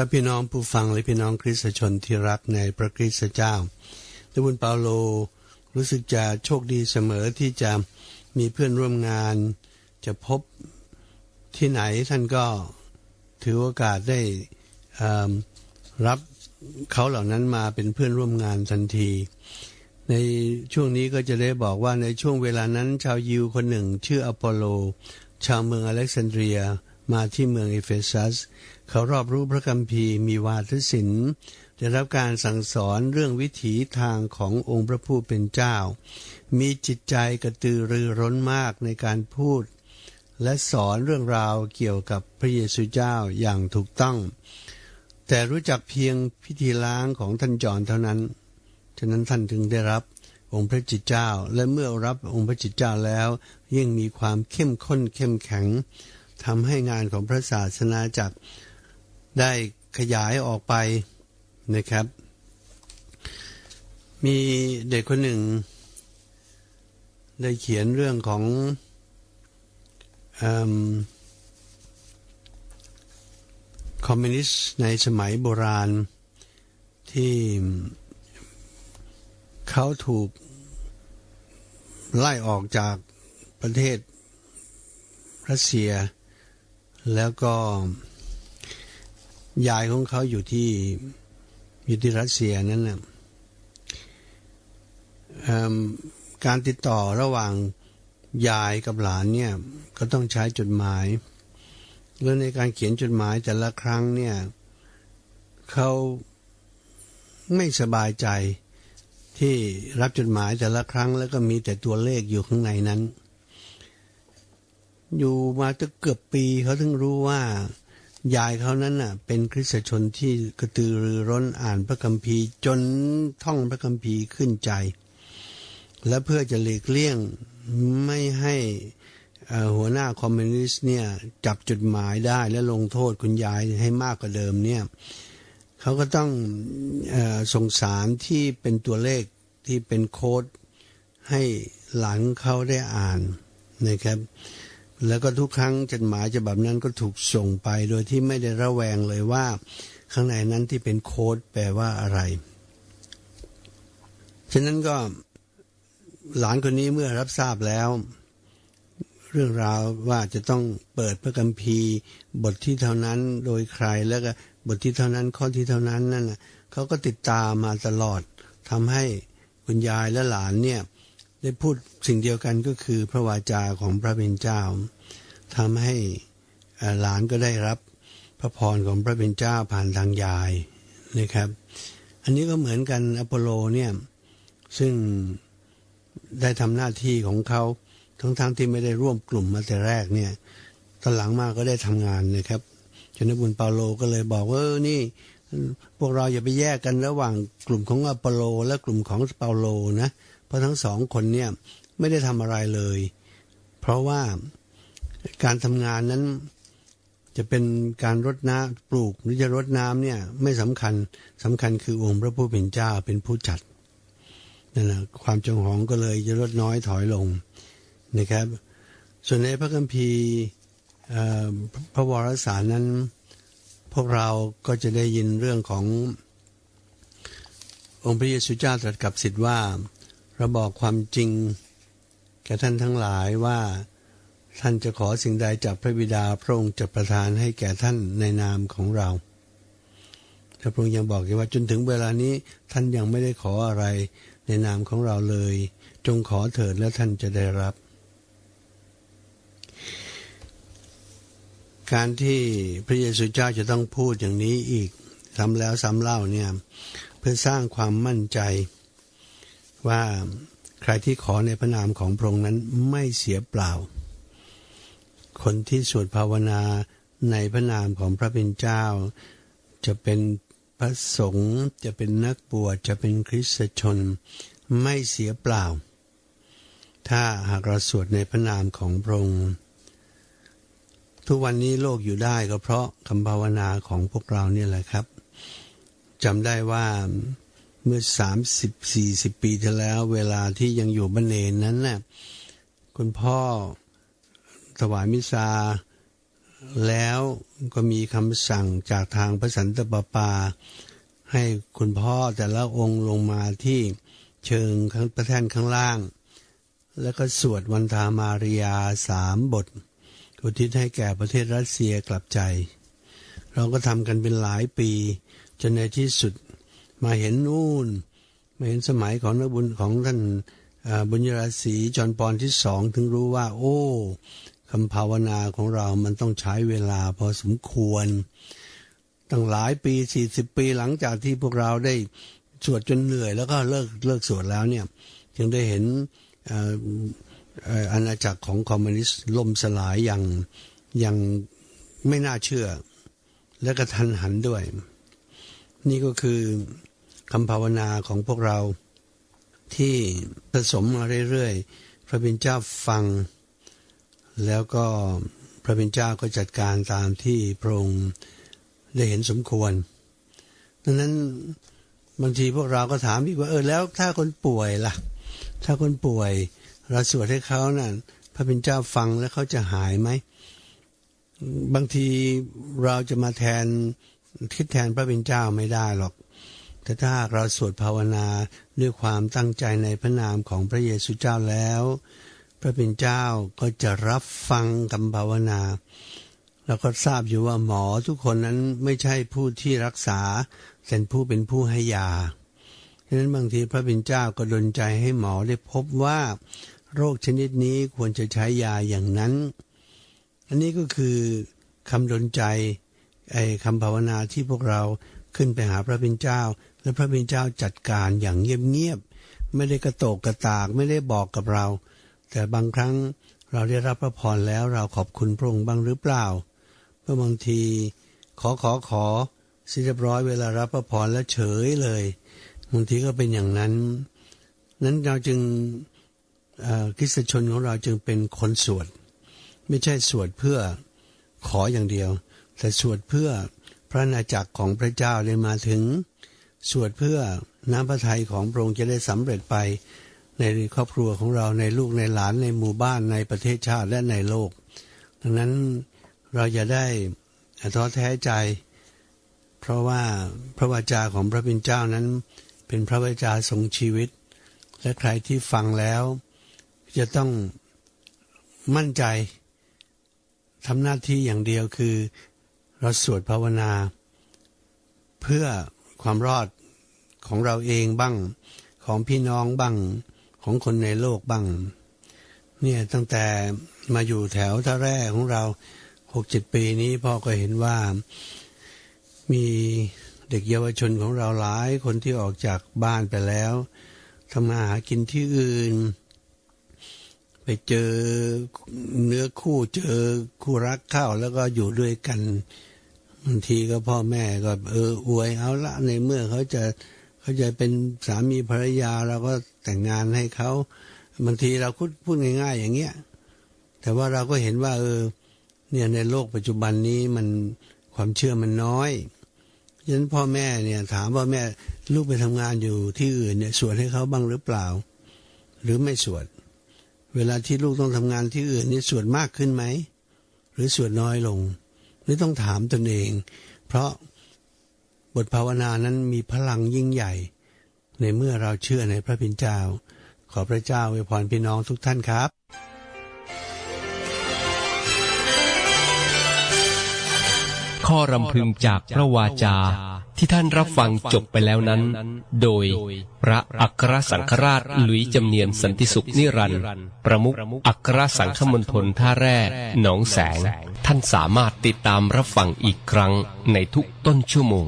สวัสดีครับพี่น้องผู้ฟังและพี่น้องคริสตชนที่รักในพระคริสตเจ้าทบุญเปาโลรู้สึกจะโชคดีเสมอที่จะมีเพื่อนร่วมงาน จะพบที่ไหนท่านก็ถือโอกาสได้รับเขาเหล่านั้นมาเป็นเพื่อนร่วมงานทันที ในช่วงนี้ก็จะได้บอกว่าในช่วงเวลานั้นชาวยิวคนหนึ่ง ชื่ออพอลโล ชาวเมืองอเล็กซานเดรีย มาที่เมืองเอเฟซัส เขารอบรู้พระคัมภีร์มีวาทศิลป์ได้รับการสั่งสอนเรื่องวิถีทางขององค์พระผู้เป็นเจ้า มีจิตใจกระตือรือร้นมากในการพูด และสอนเรื่องราวเกี่ยวกับพระเยซูเจ้าอย่างถูกต้อง แต่รู้จักเพียงพิธีล้างของท่านจอนเท่านั้น ฉะนั้นท่านถึงได้รับองค์พระจิตเจ้า และเมื่อรับองค์พระจิตเจ้าแล้ว ยิ่งมีความเข้มข้นเข้มแข็ง ทำให้งานของพระศาสนาจักรได้ขยายออกไปนะครับ มีเด็กคนหนึ่ง ได้เขียนเรื่องของคอมมิวนิสต์ในสมัยโบราณที่เขาถูกไล่ออกจากประเทศรัสเซีย แล้วก็ยายของเขาอยู่ที่อยู่ที่รัสเซียนั้นนะการติดต่อระหว่างยายกับหลานเนี่ยก็ต้องใช้จดหมาย แล้วในการเขียนจดหมายแต่ละครั้งเนี่ยเขาไม่สบายใจที่รับจดหมายแต่ละครั้งแล้วก็มีแต่ตัวเลขอยู่ข้างในนั้น อยู่มาจะเกือบปีเขาถึงรู้ว่ายายเขานั้นน่ะ เป็นคริสตชนที่กระตือรือร้นอ่านพระคัมภีร์จนท่องพระคัมภีร์ขึ้นใจ และเพื่อจะหลีกเลี่ยงไม่ให้หัวหน้าคอมมิวนิสต์เนี่ยจับจุดหมายได้และลงโทษคุณยายให้มากกว่าเดิมเนี่ยเขาก็ต้องอส่งสารที่เป็นตัวเลขที่เป็นโค้ดให้หลังเขาได้อ่านนะครับ แล้วก็ทุกครั้งจดหมายฉบับนั้นก็ถูกส่งไปโดยที่ไม่ได้ระแวงเลยว่า ข้างในนั้นที่เป็นโค้ดแปลว่าอะไร ฉะนั้นก็หลานคนนี้เมื่อรับทราบแล้ว เรื่องราวว่าจะต้องเปิดพระคัมภีร์ บทที่เท่านั้นโดยใครแล้วก็บทที่เท่านั้นข้อที่เท่านั้นนั่นนะเขาก็ติดตามมาตลอดทำให้คุณยายและหลานเนี่ย ได้พูดสิ่งเดียวกันก็คือพระวาจาของพระเป็นเจ้าทำให้หลานก็ได้รับพระพรของพระเป็นเจ้าผ่านทางยายนะครับ อันนี้ก็เหมือนกันอโปโลเนี่ยซึ่งได้ทำหน้าที่ของเขาทั้งๆทที่ไม่ได้ร่วมกลุ่มมาแต่แรกเนี่ยตอนหลังมาก็ได้ทำงานนะครับชนบุญเปาโลก็เลยบอกว่านี่พวกเราอย่าไปแยกกันระหว่างกลุ่มของอโปโล และกลุ่มของเปาโลนะ เพราะทั้งสองคนเนี่ยไม่ได้ทำอะไรเลย เพราะว่าการทำงานนั้นจะเป็นการรดน้ำปลูกหรือจะรดน้ำเนี่ยไม่สำคัญสำคัญคือองค์พระผู้เป็นเจ้าเป็นผู้จัดนั่นแหละความจงหองก็เลยจะลดน้อยถอยลงนะครับ ส่วนในพระคัมภีร์พระวรสารนั้น พวกเราก็จะได้ยินเรื่องขององค์พระเยซูเจ้าตรัสกับสิทธิ์ว่า เราบอกความจริงแก่ท่านทั้งหลายว่าท่านจะขอสิ่งใดจากพระบิดาพระองค์จะประทานให้แก่ท่านในนามของเราแต่พระองค์ยังบอกว่าจนถึงเวลานี้ท่านยังไม่ได้ขออะไรในนามของเราเลย จงขอเถิดแล้วท่านจะได้รับ การที่พระเยซูเจ้าจะต้องพูดอย่างนี้อีกซ้ำแล้วซ้ำเล่าเนี่ยเพื่อสร้างความมั่นใจ ว่าใครที่ขอในพระนามของพระองค์นั้นไม่เสียเปล่า คนที่สวดภาวนาในพระนามของพระเป็นเจ้า จะเป็นพระสงฆ์จะเป็นนักบวชจะเป็นคริสตชน ไม่เสียเปล่า ถ้าหากเราสวดในพระนามของพระองค์ทุกวันนี้โลกอยู่ได้ก็เพราะคำภาวนาของพวกเราเนี่ยแหละครับจำได้ว่า เมื่อสามสิบสี่สิบปีที่แล้ว เวลาที่ยังอยู่บ้านเนนนั้นนะ่ะคุณพ่อถวายมิซาแล้วก็มีคำสั่งจากทางพระสันตะปาปา ให้คุณพ่อแต่ละองค์ลงมาที่เชิงข้างพระแท่นข้างล่าง แล้วก็สวดวันธามาริยาสามบท อุทิศให้แก่ประเทศรัสเซียกลับใจ เราก็ทำกันเป็นหลายปี จนในที่สุด มาเห็นนู่น มาเห็นสมัยของนักบุญของท่านบุญยราศีจอนปอนที่สองถึงรู้ว่า โอ้คำภาวนาของเรามันต้องใช้เวลาพอสมควร ตั้งหลายปีสี่สิบปีหลังจากที่พวกเราได้สวดจนเหนื่อยแล้วก็เลิกเลิกสวดแล้วเนี่ยจึงได้เห็นเอ่อเอ่ออาณาจักรของคอมมิวนิสต์ล่มสลายอย่างอย่างไม่น่าเชื่อ และกระทันหันด้วย นี่ก็คือ คำภาวนาของพวกเราที่ผสมมาเรื่อยๆ พระบิณเจ้าฟัง แล้วก็พระบิณเจ้าก็จัดการตามที่พระองค์ได้เห็นสมควร ดังนั้นบางทีพวกเราก็ถามอีกว่าเออแล้วถ้าคนป่วยล่ะ ถ้าคนป่วยเราสวดให้เขานะ่ะพระบิณเจ้าฟังแล้วเขาจะหายไหม บางทีเราจะมาแทนคิดแทนพระบิณเจ้าไม่ได้หรอก แต่ถ้าหากเราสวดภาวนาด้วยความตั้งใจในพระนามของพระเยซูเจ้าแล้ว พระเป็นเจ้าก็จะรับฟังคำภาวนาเราก็ทราบอยู่ว่าหมอทุกคนนั้นไม่ใช่ผู้ที่รักษาแต่ผู้เป็นผู้ให้ยาฉะนั้นบางทีพระเป็นเจ้าก็ดลใจให้หมอได้พบว่า โรคชนิดนี้ควรจะใช้ยาอย่างนั้น อันนี้ก็คือคำดลใจไอ้คำภาวนาที่พวกเราขึ้นไปหาพระเป็นเจ้า และพระเป็นเจ้าจัดการอย่างเงียบๆไม่ได้กระโตกกระตากไม่ได้บอกกับเรา แต่บางครั้งเราได้รับพระพรแล้วเราขอบคุณพระองค์บ้างหรือเปล่าเพราะบางที ขอขอขอสิเรียบร้อยเวลารับพระพรแล้วเฉยเลยบางทีก็เป็นอย่างนั้น นั้นเราจึงคริสตชนของเราจึงเป็นคนสวด ไม่ใช่สวดเพื่อขออย่างเดียว แต่สวดเพื่อพระนาจักรของพระเจ้าได้มาถึง สวดเพื่อน้ำพระทัยของพระองค์จะได้สำเร็จไปในครอบครัวของเราในลูกในหลานในหมู่บ้านในประเทศชาติและในโลก ดังนั้นเราอย่าได้ท้อแท้ใจ เพราะว่าพระวาจาของพระบิณเจ้านั้น เป็นพระวาจาทรงชีวิต และใครที่ฟังแล้ว จะต้องมั่นใจทำหน้าที่อย่างเดียวคือ เราสวดภาวนา เพื่อ ความรอดของเราเองบ้าง ของพี่น้องบ้าง ของคนในโลกบ้าง เนี่ยตั้งแต่มาอยู่แถวท่าแร่ของเราหกเจ็ดปีนี้พ่อก็เห็นว่ามีเด็กเยาวชนของเราหลายคนที่ออกจากบ้านไปแล้วทำมาหากินที่อื่น ไปเจอเนื้อคู่เจอคู่รักเข้าแล้วก็อยู่ด้วยกัน บางทีก็พ่อแม่ก็เอออวยเอาละในเมื่อเขาจะเขาจะเป็นสามีภรรยาเราก็แต่งงานให้เขาบางทีเราพูดง่าย ๆ อย่างเงี้ย แต่ว่าเราก็เห็นว่า เออ เนี่ยในโลกปัจจุบันนี้มันความเชื่อมันน้อยฉะนั้นพ่อแม่เนี่ยถามว่าแม่ลูกไปทำงานอยู่ที่อื่นเนี่ยสวดให้เขาบ้างหรือเปล่า หรือไม่สวด เวลาที่ลูกต้องทำงานที่อื่นนี่สวดมากขึ้นไหม หรือสวดน้อยลง รือต้องถามตนเอง เพราะบทภาวนานั้นมีพลังยิ่งใหญ่ ในเมื่อเราเชื่อในพระพิณเจ้า ขอพระเจ้าอวยพรพี่น้องทุกท่านครับข้อรำพึงจากพระวาจาที่ท่านรับฟังจบไปแล้วนั้น โดยพระอัครสังฆราชหลุยจำเนียนสันติสุขนิรันดร์ประมุขอัครสังฆมณฑลท่าแร่หนองแสง ท่านสามารถติดตามรับฟังอีกครั้งในทุกต้นชั่วโมง